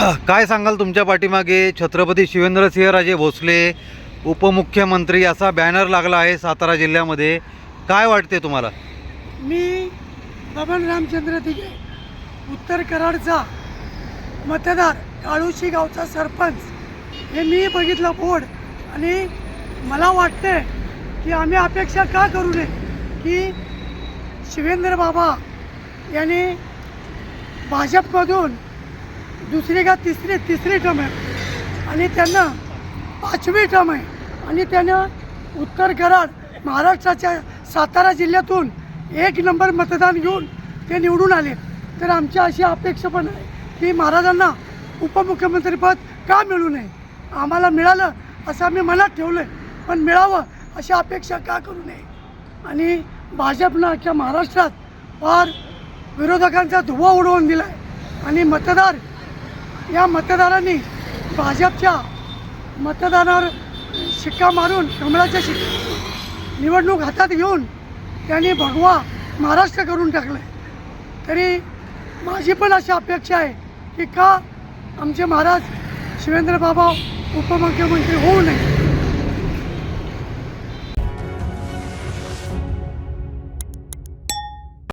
काय सांगाल तुमच्या पाठीमागे? छत्रपती शिवेंद्रसिंहराजे भोसले उपमुख्यमंत्री असा बॅनर लागला आहे सातारा जिल्ह्यामध्ये. काय वाटते तुम्हाला? मी बबन रामचंद्र दिघे उत्तर कराडचा मतदार काळुशी गावचा सरपंच. हे मी बघितलं बोर्ड आणि मला वाटते की आम्ही अपेक्षा का करू नये की शिवेंद्र बाबा यांनी भाजपमधून दुसरी का तिसरी तिसरी टर्म आहे. आणि त्यांना पाचवी टर्म आहे. आणि त्यानं उत्तर कराड महाराष्ट्राच्या सातारा जिल्ह्यातून एक नंबर मतदान घेऊन ते निवडून आले. तर आमची अशी अपेक्षा पण आहे की महाराजांना उपमुख्यमंत्रीपद का मिळू नये? आम्हाला मिळालं असं आम्ही मनात ठेवलं आहे पण मिळावं अशी अपेक्षा का करू नये? आणि भाजपनं अख्ख्या महाराष्ट्रात फार विरोधकांचा धुवा उडवून दिला आहे आणि मतदार या मतदारांनी भाजपच्या मतदानावर शिक्का मारून कमळाच्या शिक्का निवडणूक हातात घेऊन त्यांनी भगवा महाराष्ट्र करून टाकलं तरी माझी पण अशी अपेक्षा आहे की का आमचे महाराज शिवेंद्र बाबा उपमुख्यमंत्री होऊ नये.